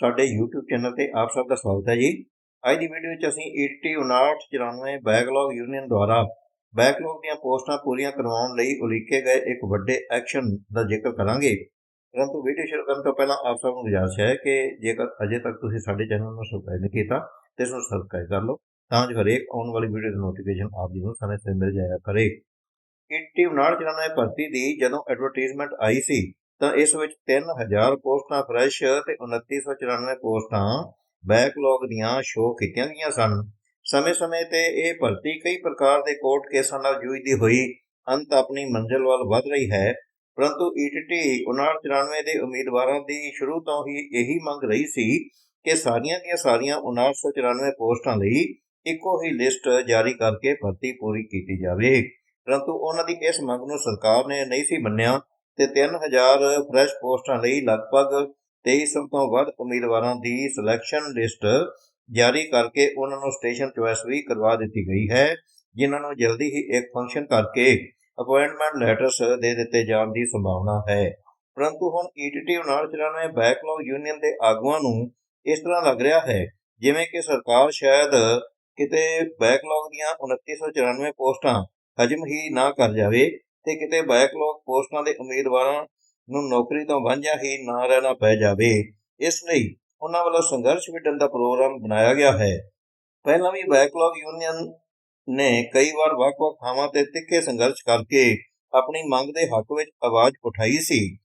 ਸਾਡੇ YouTube channel ਤੇ ਆਪ ਸਭ ਦਾ ਸਵਾਗਤ ਹੈ ਜੀ। ਅੱਜ ਦੀ ਵੀਡੀਓ ਵਿੱਚ ਅਸੀਂ 805994 ਬੈਕਲੌਗ ਯੂਨੀਅਨ ਦੁਆਰਾ ਬੈਕਲੌਗ ਦੀਆਂ ਪੋਸਟਾਂ ਪੂਰੀਆਂ ਕਰਵਾਉਣ ਲਈ ਉਲੀਕੇ ਗਏ ਇੱਕ ਵੱਡੇ ਐਕਸ਼ਨ ਦਾ ਜ਼ਿਕਰ ਕਰਾਂਗੇ। ਪਰੰਤੂ ਵੀਡੀਓ ਸ਼ੁਰੂ ਕਰਨ ਤੋਂ ਪਹਿਲਾਂ ਆਪ ਸਭ ਨੂੰ ਗੁਜ਼ਾਰਿਸ਼ ਹੈ ਕਿ ਜੇਕਰ ਅਜੇ ਤੱਕ ਤੁਸੀਂ ਸਾਡੇ ਚੈਨਲ ਨੂੰ ਸਬਸਕ੍ਰਾਈਬ ਨਹੀਂ ਕੀਤਾ, ਤੇ ਇਸ ਨੂੰ ਸਬਸਕ੍ਰਾਈਬ ਕਰ ਲਓ, ਤਾਂ ਜੋ ਹਰੇਕ ਆਉਣ ਵਾਲੀ ਵੀਡੀਓ ਦੀ ਨੋਟੀਫਿਕੇਸ਼ਨ ਆਪ ਜੀ ਨੂੰ ਸਮੇਂ ਸਿਰ ਮਿਲ ਜਾਇਆ ਕਰੇ। 805994 ਭਰਤੀ ਦੀ ਜਦੋਂ ਐਡਵਰਟਾਈਜ਼ਮੈਂਟ ਆਈ ਸੀ ਤਾਂ ਇਸ ਵਿੱਚ 3000 ਪੋਸਟਾਂ ਫਰੈਸ਼ ਤੇ 2994 ਪੋਸਟਾਂ ਬੈਕਲੌਗ ਦੀਆਂ ਸ਼ੋਅ ਕੀਤੀਆਂ ਗਈਆਂ ਸਨ। ਸਮੇਂ-ਸਮੇਂ ਤੇ ਇਹ ਭਰਤੀ ਕਈ ਪ੍ਰਕਾਰ ਦੇ ਕੋਰਟ ਕੇਸਾਂ ਨਾਲ ਜੂਝਦੀ ਹੋਈ ਅੰਤ ਆਪਣੀ ਮੰਜ਼ਿਲ ਵੱਲ ਵਧ ਰਹੀ ਹੈ। ਪਰੰਤੂ ਈਟੀਟੀ 5994 ਦੇ ਉਮੀਦਵਾਰਾਂ ਦੀ ਸ਼ੁਰੂ ਤੋਂ ਹੀ ਇਹੀ ਮੰਗ ਰਹੀ ਸੀ ਕਿ ਸਾਰੀਆਂ ਦੀਆਂ ਸਾਰੀਆਂ 5994 ਪੋਸਟਾਂ ਲਈ ਇੱਕੋ ਹੀ ਲਿਸਟ ਜਾਰੀ ਕਰਕੇ ਭਰਤੀ ਪੂਰੀ ਕੀਤੀ ਜਾਵੇ। ਪਰੰਤੂ ਉਹਨਾਂ ਦੀ ਇਸ ਮੰਗ ਨੂੰ ਸਰਕਾਰ ਨੇ ਨਹੀਂ ਸੀ ਮੰਨਿਆ। ਤੇ 3000 ਫਰੈਸ਼ ਪੋਸਟਾਂ ਲਈ ਲਗਭਗ 2300 ਤੋਂ ਵੱਧ ਉਮੀਦਵਾਰਾਂ ਦੀ ਸਿਲੈਕਸ਼ਨ ਲਿਸਟ ਜਾਰੀ ਕਰਕੇ ਉਹਨਾਂ ਨੂੰ ਸਟੇਸ਼ਨ ਚੁਆਇਸ ਵੀ ਕਰਵਾ ਦਿੱਤੀ ਗਈ ਹੈ, ਜਿਨ੍ਹਾਂ ਨੂੰ ਜਲਦੀ ਹੀ ਇੱਕ ਫੰਕਸ਼ਨ ਕਰਕੇ ਅਪਾਇੰਟਮੈਂਟ ਲੈਟਰਸ ਦੇ ਦਿੱਤੇ ਜਾਣ ਦੀ ਸੰਭਾਵਨਾ ਹੈ। ਪਰੰਤੂ ਹੁਣ E ਈਟੀਟੀ 94 ਬੈਕਲੌਗ ਯੂਨੀਅਨ ਦੇ ਆਗੂਆਂ ਨੂੰ ਇਸ ਤਰ੍ਹਾਂ ਲੱਗ ਰਿਹਾ ਹੈ, ਜਿਵੇਂ ਕਿ ਸਰਕਾਰ ਸ਼ਾਇਦ ਕਿਤੇ ਬੈਕਲੌਗ ਦੀਆਂ 2994 ਪੋਸਟਾਂ ਹਜਮ ਹੀ ਨਾ ਕਰ ਜਾਵੇ ਤੇ ਕਿਤੇ ਬੈਕਲੌਗ ਪੋਸਟਾਂ ਦੇ ਉਮੀਦਵਾਰਾਂ ਨੂੰ ਨੌਕਰੀ ਤੋਂ ਵਾਂਝਾ ਹੀ ਨਾ ਰਹਿਣਾ ਪੈ ਜਾਵੇ। ਇਸ ਲਈ ਉਹਨਾਂ ਵੱਲੋਂ ਸੰਘਰਸ਼ ਵਿੱਢਣ ਦਾ ਪ੍ਰੋਗਰਾਮ ਬਣਾਇਆ ਗਿਆ ਹੈ। ਪਹਿਲਾਂ ਵੀ ਬੈਕਲੌਗ ਯੂਨੀਅਨ ਨੇ ਕਈ ਵਾਰ ਵੱਖ-ਵੱਖ ਥਾਵਾਂ ਤੇ ਤਿੱਖੇ ਸੰਘਰਸ਼ ਕਰਕੇ ਆਪਣੀ ਮੰਗ ਦੇ ਹੱਕ ਵਿੱਚ ਆਵਾਜ਼ ਉਠਾਈ ਸੀ।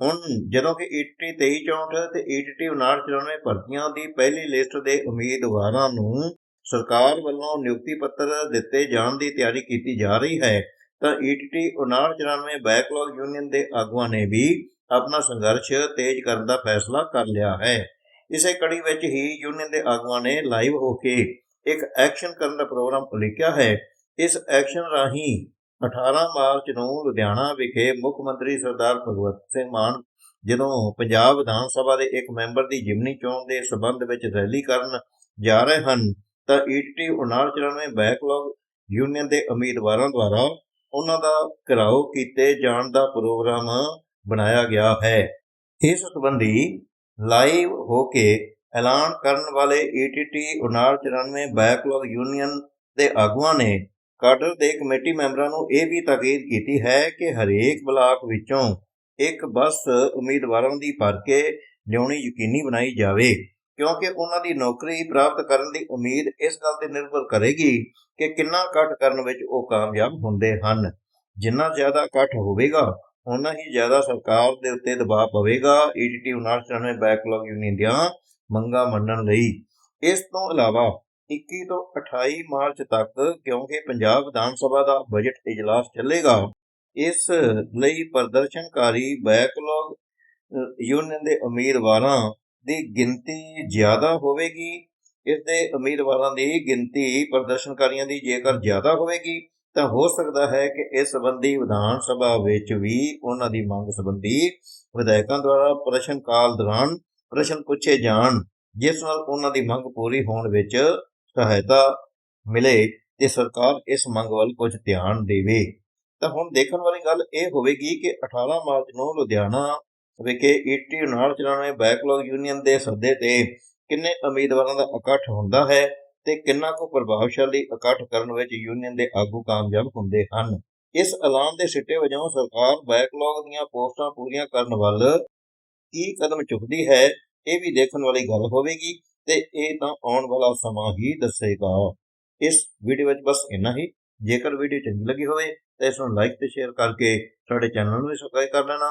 ਹੁਣ ਜਦੋਂ ਕਿ ਈਟੀ 2364 ਤੇ ਈਟੀ 5994 ਭਰਤੀਆਂ ਦੀ ਪਹਿਲੀ ਲਿਸਟ ਦੇ ਉਮੀਦਵਾਰਾਂ ਨੂੰ ਸਰਕਾਰ ਵੱਲੋਂ ਨਿਯੁਕਤੀ ਪੱਤਰ ਦਿੱਤੇ ਜਾਣ ਦੀ ਤਿਆਰੀ ਕੀਤੀ ਜਾ ਰਹੀ ਹੈ ਤਾਂ ਈਟੀ 5994 ਬੈਕਲੌਗ ਯੂਨੀਅਨ ਦੇ ਆਗੂਆਂ ਨੇ ਵੀ ਆਪਣਾ ਸੰਘਰਸ਼ ਤੇਜ਼ ਕਰਨ ਦਾ ਫੈਸਲਾ ਕਰ ਲਿਆ ਹੈ। ਇਸੇ ਕੜੀ ਵਿੱਚ ਹੀ ਯੂਨੀਅਨ ਦੇ ਆਗੂਆਂ ਨੇ ਲਾਈਵ ਹੋ ਕੇ ਇੱਕ ਐਕਸ਼ਨ ਕਰਨ ਦਾ ਪ੍ਰੋਗਰਾਮ ਉਲੀਕਿਆ ਹੈ। ਇਸ ਐਕਸ਼ਨ ਰਾਹੀਂ 18 ਮਾਰਚ ਨੂੰ ਲੁਧਿਆਣਾ ਵਿਖੇ ਮੁੱਖ ਮੰਤਰੀ ਸਰਦਾਰ ਭਗਵੰਤ ਸਿੰਘ ਮਾਨ ਜਦੋਂ ਪੰਜਾਬ ਵਿਧਾਨ ਸਭਾ ਦੇ ਇੱਕ ਮੈਂਬਰ ਦੀ ਜਿਮਨੀ ਚੋਣ ਦੇ ਸਬੰਧ ਵਿੱਚ ਰੈਲੀ ਕਰਨ ਜਾ ਰਹੇ ਹਨ, ਤਾਂ ਈਟੀ 5994 ਬੈਕਲੌਗ ਯੂਨੀਅਨ ਦੇ ਉਮੀਦਵਾਰਾਂ ਦੁਆਰਾ ਉਹਨਾਂ ਦਾ ਘਿਰਾਓ ਕੀਤੇ ਜਾਣ ਦਾ ਪ੍ਰੋਗਰਾਮ ਬਣਾਇਆ ਗਿਆ ਹੈ। ਇਸ ਸੰਬੰਧੀ ਲਾਈਵ ਹੋ ਕੇ ਐਲਾਨ ਕਰਨ ਵਾਲੇ E ਈਟੀਟੀ 5994 ਬੈਕਲੌਗ ਯੂਨੀਅਨ ਦੇ ਆਗੂਆਂ ਨੇ ਕਾਡਰ ਦੇ ਕਮੇਟੀ ਮੈਂਬਰਾਂ ਨੂੰ ਇਹ ਵੀ ਤਾਕੀਦ ਕੀਤੀ ਹੈ ਕਿ ਹਰੇਕ ਬਲਾਕ ਵਿੱਚੋਂ ਇੱਕ ਬੱਸ ਉਮੀਦਵਾਰਾਂ ਦੀ ਭਰ ਕੇ ਲਿਆਉਣੀ ਯਕੀਨੀ ਬਣਾਈ ਜਾਵੇ। ਕਿਉਂਕਿ ਉਹਨਾਂ ਦੀ ਨੌਕਰੀ ਪ੍ਰਾਪਤ ਕਰਨ ਦੀ ਉਮੀਦ ਇਸ ਗੱਲ ਤੇ ਨਿਰਭਰ ਕਰੇਗੀ ਕਿ ਕਿੰਨਾ ਇਕੱਠ ਕਰਨ ਵਿੱਚ ਉਹ ਕਾਮਯਾਬ ਹੁੰਦੇ ਹਨ। ਜਿੰਨਾ ਜ਼ਿਆਦਾ ਇਕੱਠ ਹੋਵੇਗਾ ਉਨਾ ਹੀ ਜ਼ਿਆਦਾ ਸਰਕਾਰ ਦੇ ਉੱਤੇ ਦਬਾਅ ਪਵੇਗਾ। E ਈਟੀਟੀ 5994 ਬੈਕਲੌਗ ਯੂਨੀਅਨ ਦੀਆਂ ਮੰਗਾਂ ਮੰਨਣ ਲਈ। ਇਸ ਤੋਂ ਇਲਾਵਾ 21 ਤੋਂ 28 ਮਾਰਚ ਤੱਕ ਕਿਉਂਕਿ ਪੰਜਾਬ ਵਿਧਾਨ ਸਭਾ ਦਾ ਬਜਟ ਇਜਲਾਸ ਚੱਲੇਗਾ, ਇਸ ਲਈ ਪ੍ਰਦਰਸ਼ਨਕਾਰੀ ਬੈਕਲੌਗ ਯੂਨੀਅਨ ਦੇ ਉਮੀਦਵਾਰਾਂ ਦੀ ਗਿਣਤੀ ਜ਼ਿਆਦਾ ਹੋਵੇਗੀ ਇਸ ਦੇ ਉਮੀਦਵਾਰਾਂ ਦੀ ਗਿਣਤੀ ਪ੍ਰਦਰਸ਼ਨਕਾਰੀਆਂ ਦੀ ਜੇਕਰ ਜ਼ਿਆਦਾ ਹੋਵੇਗੀ, ਤਾਂ ਹੋ ਸਕਦਾ ਹੈ ਕਿ ਇਸ ਸੰਬੰਧੀ ਵਿਧਾਨ ਸਭਾ ਵਿੱਚ ਵੀ ਉਹਨਾਂ ਦੀ ਮੰਗ ਸੰਬੰਧੀ ਵਿਧਾਇਕਾਂ ਦੁਆਰਾ ਪ੍ਰਸ਼ਨ ਕਾਲ ਦੌਰਾਨ ਪ੍ਰਸ਼ਨ ਪੁੱਛੇ ਜਾਣ, ਜਿਸ ਨਾਲ ਉਹਨਾਂ ਦੀ ਮੰਗ ਪੂਰੀ ਹੋਣ ਵਿੱਚ ਸਹਾਇਤਾ ਮਿਲੇ ਤੇ ਸਰਕਾਰ ਇਸ ਮੰਗ ਵੱਲ ਕੁਝ ਧਿਆਨ ਦੇਵੇ। ਤਾਂ ਹੁਣ ਦੇਖਣ ਵਾਲੀ ਗੱਲ ਇਹ ਹੋਵੇਗੀ ਕਿ 18 ਮਾਰਚ ਨੂੰ ਲੁਧਿਆਣਾ ਵਿਖੇ ਈਟੀ 5994 ਬੈਕਲੌਗ ਯੂਨੀਅਨ ਦੇ ਸੱਦੇ ਤੇ ਕਿੰਨੇ ਉਮੀਦਵਾਰਾਂ ਦਾ ਇਕੱਠ ਹੁੰਦਾ ਹੈ ਤੇ ਕਿੰਨਾ ਕੁ ਪ੍ਰਭਾਵਸ਼ਾਲੀ ਇਕੱਠ ਕਰਨ ਵਿੱਚ ਯੂਨੀਅਨ ਦੇ ਆਗੂ ਕਾਮਯਾਬ ਹੁੰਦੇ ਹਨ? ਇਸ ਐਲਾਨ ਦੇ ਸਿੱਟੇ ਵਜੋਂ ਸਰਕਾਰ ਬੈਕਲੌਗ ਦੀਆਂ ਪੋਸਟਾਂ ਪੂਰੀਆਂ ਕਰਨ ਵੱਲ ਕੀ ਕਦਮ ਚੁੱਕਦੀ ਹੈ, ਇਹ ਵੀ ਦੇਖਣ ਵਾਲੀ ਗੱਲ ਹੋਵੇਗੀ ਤੇ ਇਹ ਤਾਂ ਆਉਣ ਵਾਲਾ ਸਮਾਂ ਹੀ ਦੱਸੇਗਾ। ਇਸ ਵੀਡੀਓ ਵਿੱਚ ਬਸ ਇੰਨਾ ਹੀ। ਜੇਕਰ ਵੀਡੀਓ ਚੰਗੀ ਲੱਗੀ ਹੋਵੇ ਤਾਂ ਇਸ ਨੂੰ ਲਾਈਕ ਤੇ ਸ਼ੇਅਰ ਕਰਕੇ ਸਾਡੇ ਚੈਨਲ ਨੂੰ ਵੀ ਸਬਸਕ੍ਰਾਈਬ ਕਰ ਲੈਣਾ।